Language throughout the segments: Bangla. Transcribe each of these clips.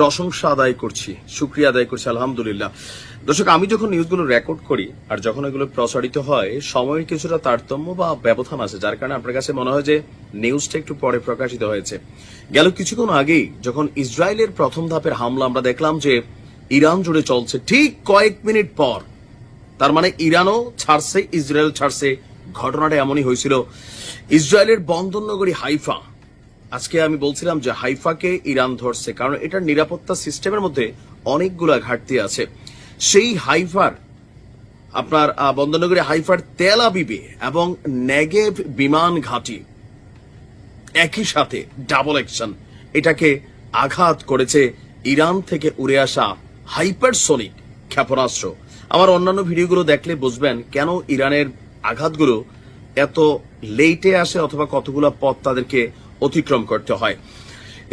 প্রশংসা আদায় করছি, শুক্রিয়া আদায় করছি, আলহামদুলিল্লাহ। দর্শক, আমি যখন নিউজগুলো রেকর্ড করি, আর যখন এগুলো প্রচারিত হয়, সময়ের কিছুটা তারতম্য বা ব্যবধান আছে, যার কারণে আপনার কাছে মনে হয় যে নিউজটা একটু পরে প্রকাশিত হয়েছে। গেল কিছুক্ষণ আগেই যখন ইসরায়েলের প্রথম ধাপের হামলা, আমরা দেখলাম যে ইরান জুড়ে চলছে ঠিক কয়েক মিনিট পর। তার মানে ইরানও ছাড়ছে ইসরায়েল ছাড়ছে, ঘটনাটা এমনই হয়েছিল। ইসরায়েলের বন্দর নগরী হাইফা আজকে আমি বলছিলাম যে হাইফাকে ইরান ধরছে, কারণ এটার নিরাপত্তা সিস্টেমের মধ্যে অনেকগুলা ঘাটতি আছে। সেই হাইফার, আপনার বন্দরনগরী হাইফার তেল আবিবে এবং নেগেভ বিমান ঘাঁটি একই সাথে ডাবল অ্যাকশন এটাকে আঘাত করেছে ইরান থেকে উড়ে আসা হাইপারসোনিক ক্ষেপণাস্ত্র। আমার অন্যান্য ভিডিওগুলো দেখলে বুঝবেন কেন ইরানের আঘাতগুলো এত লেটে আসে অথবা কতগুলো পথ তাদেরকে অতিক্রম করতে হয়।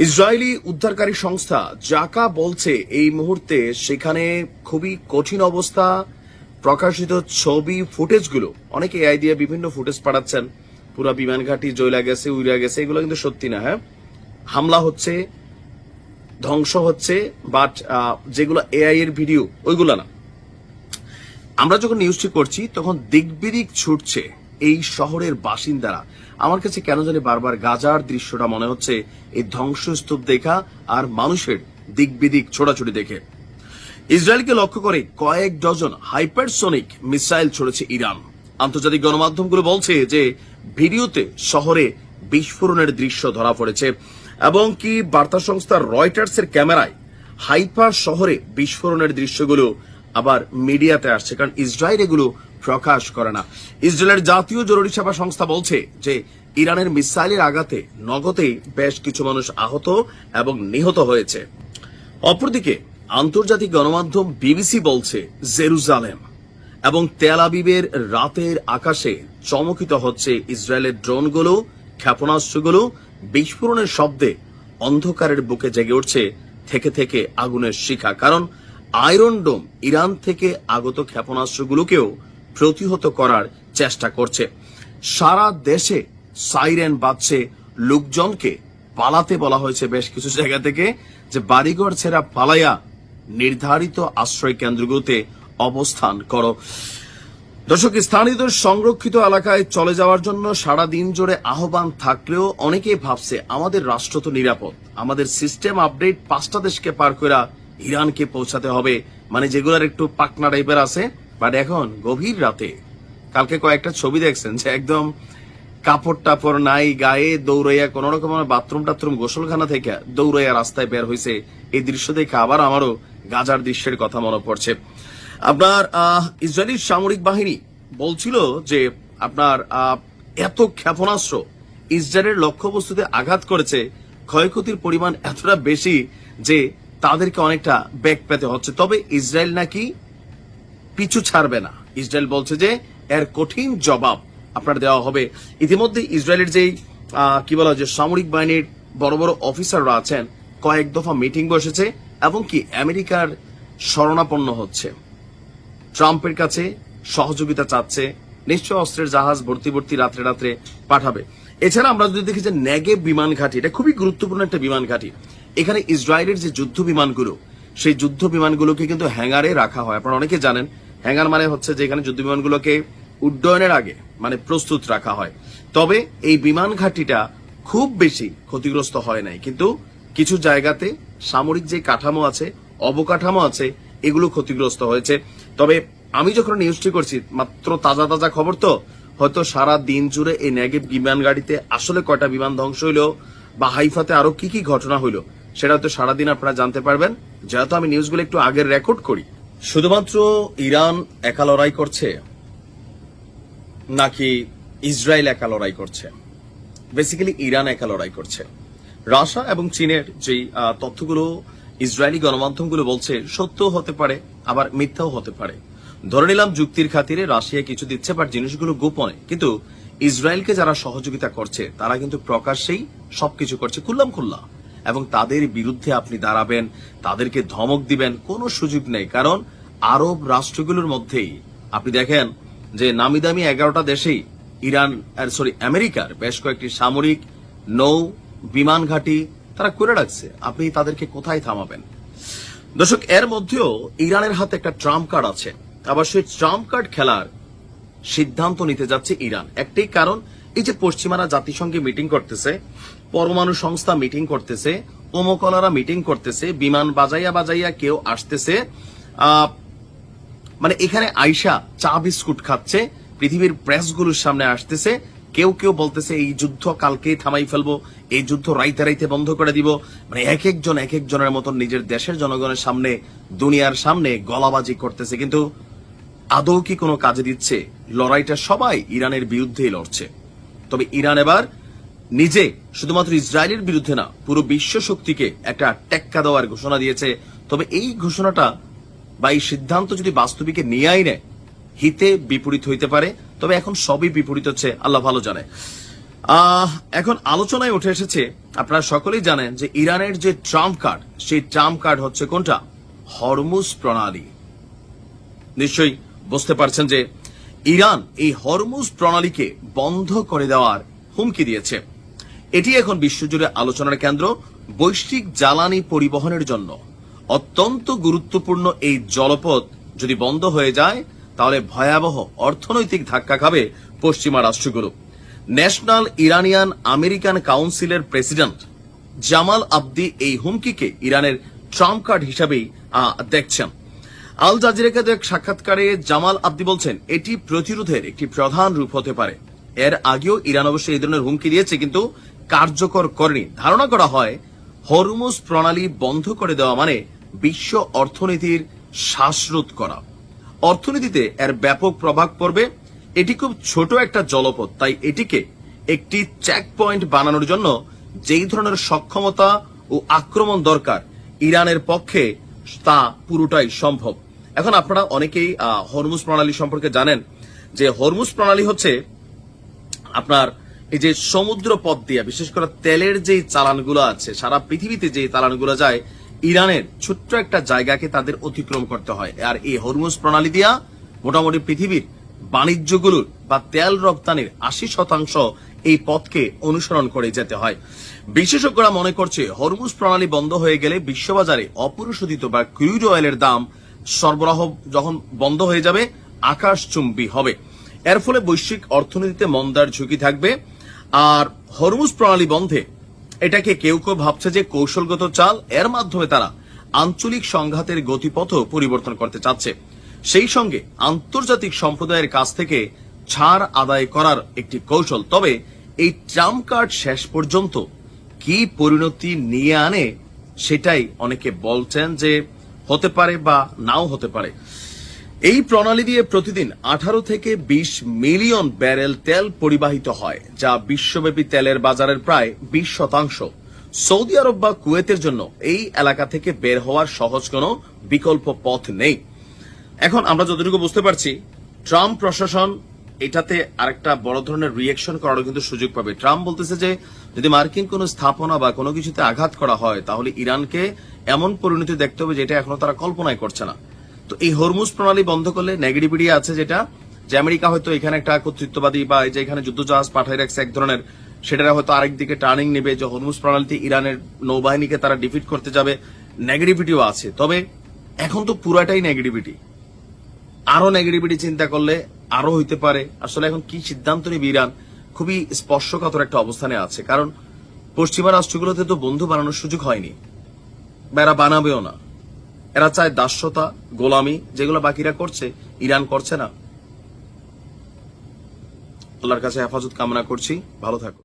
ইসরায়েলি উদ্ধারকারী সংস্থা জাকা বলছে, এই মুহূর্তে সেখানে খুবই কঠিন অবস্থা। প্রকাশিত ছবি, ফুটেজগুলো, অনেকে এআই দিয়ে বিভিন্ন ফুটেজ পাঠাচ্ছেন। পুরো বিমান ঘাঁটি জয়লা গেছে উইরা গেছে, এগুলো কিন্তু সত্যি না হ্যাঁ? হামলা হচ্ছে, ধ্বংস হচ্ছে বাট যেগুলো এআই এর ভিডিও, ওইগুলো না। আমরা যখন নিউজটি করছি, তখন দিকবিদিক ছুটছে এই শহরের বাসিন্দারা। আমার কাছে কেন জানি বারবার গাজার দৃশ্যটা মনে হচ্ছে এই ধ্বংসস্তূপ দেখা আর মানুষের দিকবিদিক ছোড়াছুড়ি দেখে। ইসরায়েলকে লক্ষ্য করে কয়েক ডজন হাইপারসোনিক মিসাইল ছড়েছে ইরান। আন্তর্জাতিক গণমাধ্যমগুলো বলছে যে ভিডিওতে শহরে বিস্ফোরণের দৃশ্য ধরা পড়েছে এবং কি বার্তা সংস্থা রয়টার্সের ক্যামেরায় হাইপার শহরে বিস্ফোরণের দৃশ্যগুলো আবার মিডিয়াতে আসছে, কারণ ইসরায়েল এগুলো প্রকাশ করে না। ইসরায়েলের জাতীয় জরুরি সেবা সংস্থা বলছে যে, ইরানের মিসাইলের আঘাতে নগদেই বেশ কিছু মানুষ আহত এবং নিহত হয়েছে। অপরদিকে, আন্তর্জাতিক গণমাধ্যম বিবিসি বলছে জেরুজালেম এবং তেল আবিবের রাতের আকাশে চমকিত হচ্ছে ইসরায়েলের ড্রোনগুলো, ক্ষেপণাস্ত্রগুলো, বিস্ফোরণের শব্দে অন্ধকারের বুকে জেগে উঠছে থেকে থেকে আগুনের শিখা। কারণ, আয়রন ডোম ইরান থেকে আগত ক্ষেপণাস্ত্রগুলোকেও প্রতিহত করার চেষ্টা করছে। সারা দেশে সাইরেন বাজছে। লোকজনকে পালাতে বলা হয়েছে বেশ কিছু জায়গা থেকে যে বাড়িঘর ছেড়া পালাইয়া নির্ধারিত আশ্রয় কেন্দ্রগুলোতে অবস্থান করো। দর্শক, স্থানীয়দের সংরক্ষিত এলাকায় চলে যাওয়ার জন্য সারা দিন জুড়ে আহ্বান থাকলেও অনেকেই ভাবছে, আমাদের রাষ্ট্র তো নিরাপদ। আমাদের সিস্টেম আপডেট পাঁচটা দেশকে পার করে ইরানকে পৌঁছাতে হবে। মানে যেগুলোর একটু পাকনা টাইপের আছে বাট এখন গভীর রাতে কালকে কয়েকটা ছবি দেখছেন যে একদম কাপড় টাপড় নাই, গায়ে দৌড়াইয়া কোন রকম বাথরুম টাথরুম গোসলখানা থেকে দৌড়াইয়া রাস্তায় বের হয়েছে এই দৃশ্য দেখে আবার আমারও গাজার দৃশ্যের কথা মনে পড়ছে। আপনার ইসরায়েলি সামরিক বাহিনী বলছিল যে আপনার এত ক্ষেপণাস্ত্র ইসরায়েলের লক্ষ্যবস্তুতে আঘাত করেছে, ক্ষয়ক্ষতির পরিমাণ এতটা বেশি যে তাদেরকে অনেকটা ব্যাক পেতে হচ্ছে। তবে ইসরায়েল নাকি পিছু ছাড়বে না। ইসরায়েল বলছে যে, এর কঠিন জবাব আপনার দেওয়া হবে। ইতিমধ্যে ইসরায়েলের যেই কি বলা হয়, যে সামরিক বাহিনীর বড় বড় অফিসাররা আছেন, কয়েক দফা মিটিং বসেছে এবং কি আমেরিকার শরণাপন্ন হচ্ছে। ট্রাম্পের কাছে সহযোগিতা চাচ্ছে, নিশ্চয় অস্ত্রের জাহাজ ভর্তি ভর্তি রাত্রে রাত্রে পাঠাবে। এছাড়া আমরা যদি দেখি যে নেগেব বিমান ঘাঁটি, এটা খুবই গুরুত্বপূর্ণ একটা বিমান ঘাঁটি। এখানে ইসরায়েলের যে যুদ্ধ বিমানগুলো, সেই যুদ্ধ বিমানগুলোকে কিন্তু হ্যাঙ্গারে রাখা হয়। আপনারা অনেকে জানেন হ্যাঙ্গার মানে হচ্ছে যে এখানে যুদ্ধ বিমানগুলোকে উড্ডয়নের আগে মানে প্রস্তুত রাখা হয়। তবে এই বিমান ঘাঁটিটা খুব বেশি ক্ষতিগ্রস্ত হয় নাই। কিন্তু কিছু জায়গাতে সামরিক যে কাঠামো আছে, অবকাঠামো আছে, এগুলো ক্ষতিগ্রস্ত হয়েছে। তবে আমি যখন নিউজটি করছি, মাত্র তাজা তাজা খবর তো, হয়তো সারা দিন জুড়ে এই নেগেভ বিমান গাড়িতে আসলে কয়টা বিমান ধ্বংস হইল বা হাইফাতে আরও কি কি ঘটনা হইল, সেটা হয়তো সারাদিন আপনারা জানতে পারবেন। যেহেতু আমি নিউজগুলো একটু আগের রেকর্ড করি শুধুমাত্র ইরান একা লড়াই করছে নাকি ইসরায়েল একা লড়াই করছে? বেসিক্যালি ইরান একা লড়াই করছে। রাশিয়া এবং চীনের আহ, তথ্যগুলো ইসরায়েলি গণমাধ্যমগুলো বলছে সত্য হতে পারে আবার মিথ্যাও হতে পারে। ধরে নিলাম যুক্তির খাতিরে রাশিয়া কিছু দিচ্ছে বাট জিনিসগুলো গোপনে। কিন্তু ইসরায়েলকে যারা সহযোগিতা করছে তারা কিন্তু প্রকাশ্যেই সবকিছু করছে খুল্লাম খুল্লা। এবং তাদের বিরুদ্ধে আপনি দাঁড়াবেন, তাদেরকে ধমক দিবেন, কোনো সুযোগ নেই। কারণ আরব রাষ্ট্রগুলোর মধ্যেই, আপনি দেখেন যে নামি দামি এগারোটা দেশেই ইরান সরি আমেরিকার বেশ কয়েকটি সামরিক নৌ বিমান ঘাঁটি তারা করে রাখছে। আপনি তাদেরকে কোথায় থামাবেন? দর্শক, এর মধ্যেও ইরানের হাতে একটা ট্রাম্প কার্ড আছে। আবার সেই ট্রাম্প কার্ড খেলার সিদ্ধান্ত নিতে যাচ্ছে ইরান। একটাই কারণ এই যে পশ্চিমারা জাতিসংঘে মিটিং করতেছে, পরমাণু সংস্থা মিটিং করতেছে ওমকলারা মিটিং করতেছে, বিমান বাজাইয়া বাজাইয়া কেউ আসতেছে মানে এখানে আইসা চা বিস্কুট খাচ্ছে, পৃথিবীর প্রেসগুলোর সামনে আসতেছে, কেউ কেউ বলতেছে, এই যুদ্ধ কালকেই থামাই ফেলব, এই যুদ্ধ রাইতে রাইতে বন্ধ করে দিব। মানে এক একজন, এক একজনের মতন নিজের দেশের জনগণের সামনে, দুনিয়ার সামনে গলাবাজি করতেছে। কিন্তু আদৌ কি কোনো কাজে দিচ্ছে? লড়াইটা সবাই ইরানের বিরুদ্ধেই লড়ছে। তবে ইরান এবার নিজে শুধুমাত্র ইসরায়েলের বিরুদ্ধে না, পুরো বিশ্ব শক্তিকে একটা টেক্কা দেওয়ার ঘোষণা দিয়েছে। তবে এই ঘোষণাটা বা এই সিদ্ধান্ত যদি বাস্তবিকে নিয়ে আই নেয় হিতে বিপরীত হইতে পারে, তবে এখন সবই বিপরীত হচ্ছে, আল্লাহ ভালো জানে। এখন আলোচনায় উঠে এসেছে, আপনারা সকলেই জানেন যে ইরানের যে ট্রাম্প কার্ড, সেই ট্রাম্প কার্ড হচ্ছে কোনটা? হরমুজ প্রণালী। নিশ্চয়ই বুঝতে পারছেন যে ইরান এই হরমুজ প্রণালীকে বন্ধ করে দেওয়ার হুমকি দিয়েছে। এটি এখন বিশ্বজুড়ে আলোচনার কেন্দ্র। বৈশ্বিক জ্বালানি পরিবহনের জন্য অত্যন্ত গুরুত্বপূর্ণ এই জলপথ যদি বন্ধ হয়ে যায়, তাহলে ভয়াবহ অর্থনৈতিক ধাক্কা খাবে পশ্চিমা রাষ্ট্রগুলো। ন্যাশনাল ইরানিয়ান আমেরিকান কাউন্সিলের প্রেসিডেন্ট জামাল আব্দি এই হুমকিকে ইরানের ট্রাম্প কার্ড হিসাবেই দেখছেন। আল জাজিরাকে এক সাক্ষাৎকারে জামাল আব্দি বলছেন, এটি প্রতিরোধের একটি প্রধান রূপ হতে পারে। এর আগেও ইরান অবশ্যই এই ধরনের হুমকি দিয়েছে, কিন্তু কার্যকর করেনি। ধারণা করা হয়, হরমুজ প্রণালী বন্ধ করে দেওয়া মানে বিশ্ব অর্থনীতির শ্বাসরোধ করা। অর্থনীতিতে এর ব্যাপক প্রভাব পড়বে। এটি খুব ছোট একটা জলপথ, তাই এটিকে একটি চেক পয়েন্ট বানানোর জন্য যেই ধরনের সক্ষমতা ও আক্রমণ দরকার ইরানের পক্ষে, তা পুরোটাই সম্ভব। এখন আপনারা অনেকেই হরমুজ প্রণালী সম্পর্কে জানেন যে হরমুজ প্রণালী হচ্ছে আপনার এই যে সমুদ্র পথ দিয়ে, বিশেষ করে তেলের যে চালানগুলো আছে, সারা পৃথিবীতে যে চালানগুলো যায়, ইরানের ছোট্ট একটা জায়গাকে তাদের অতিক্রম করতে হয়। আর এই হরমুজ প্রণালী দিয়া মোটামুটি পৃথিবীর বাণিজ্যগুলোর বা তেল রপ্তানির আশি শতাংশ এই পথকে অনুসরণ করে যেতে হয়। বিশেষজ্ঞরা মনে করছে, হরমুজ প্রণালী বন্ধ হয়ে গেলে বিশ্ববাজারে অপরিশোধিত বা ক্রুড অয়েলের দাম সরবরাহ যখন বন্ধ হয়ে যাবে আকাশচুম্বী হবে। এর ফলে বৈশ্বিক অর্থনীতিতে মন্দার ঝুঁকি থাকবে। আর হরমুজ প্রণালী বন্ধে, এটাকে কেউ কেউ ভাবছে যে কৌশলগত চাল, এর মাধ্যমে তারা আঞ্চলিক সংঘাতের গতিপথও পরিবর্তন করতে চাচ্ছে। সেই সঙ্গে আন্তর্জাতিক সম্প্রদায়ের কাছ থেকে ছাড় আদায় করার একটি কৌশল। তবে এই ট্রাম্প কার্ড শেষ পর্যন্ত কি পরিণতি নিয়ে আনে, সেটাই অনেকে বলছেন যে হতে পারে বা নাও হতে পারে। এই প্রণালী দিয়ে প্রতিদিন আঠারো থেকে বিশ মিলিয়ন ব্যারেল তেল পরিবাহিত হয়, যা বিশ্বব্যাপী তেলের বাজারের প্রায় বিশ শতাংশ। সৌদি আরব বা কুয়েতের জন্য এই এলাকা থেকে বের হওয়ার সহজ কোনো বিকল্প পথ নেই। এখন আমরা যতটুকু বুঝতে পারছি, ট্রাম্প প্রশাসন এটাতে আরেকটা বড় ধরনের রিয়েকশন করারও কিন্তু সুযোগ পাবে। ট্রাম্প বলতেছে যে, যদি মার্কিন কোনো স্থাপনা বা কোনো কিছুতে আঘাত করা হয়, তাহলে ইরানকে এমন পরিণতি দেখতে হবে যেটা এখনও তারা কল্পনাই করছে না। তো এই হরমুজ প্রণালী বন্ধ করলে নেগেটিভিটি আছে যেটা, যে আমেরিকা হয়তো এখানে একটা কর্তৃত্ববাদী বা এই যে এখানে যুদ্ধজাহাজ পাঠাই রাখছে এক ধরনের সেটা হয়তো আরেক দিকে টার্নিং নেবে যে হরমুজ প্রণালীতে ইরানের নৌবাহিনীকে তারা ডিফিট করতে যাবে। নেগেটিভিটিও আছে। তবে এখন তো পুরাটাই নেগেটিভিটি আরও নেগেটিভিটি চিন্তা করলে আরও হইতে পারে। আসলে এখন কি সিদ্ধান্ত নিবে ইরান? খুবই স্পর্শকাতর একটা অবস্থানে আছে। কারণ পশ্চিমা রাষ্ট্রগুলোতে তো বন্ধু বানানোর সুযোগ হয়নি। বা এরা বানাবেও না। এরা চায় দাস্যতা, গোলামি, যেগুলো বাকিরা করছে, ইরান করছে না। আল্লাহর কাছে হেফাজত কামনা করছি। ভালো থাকো।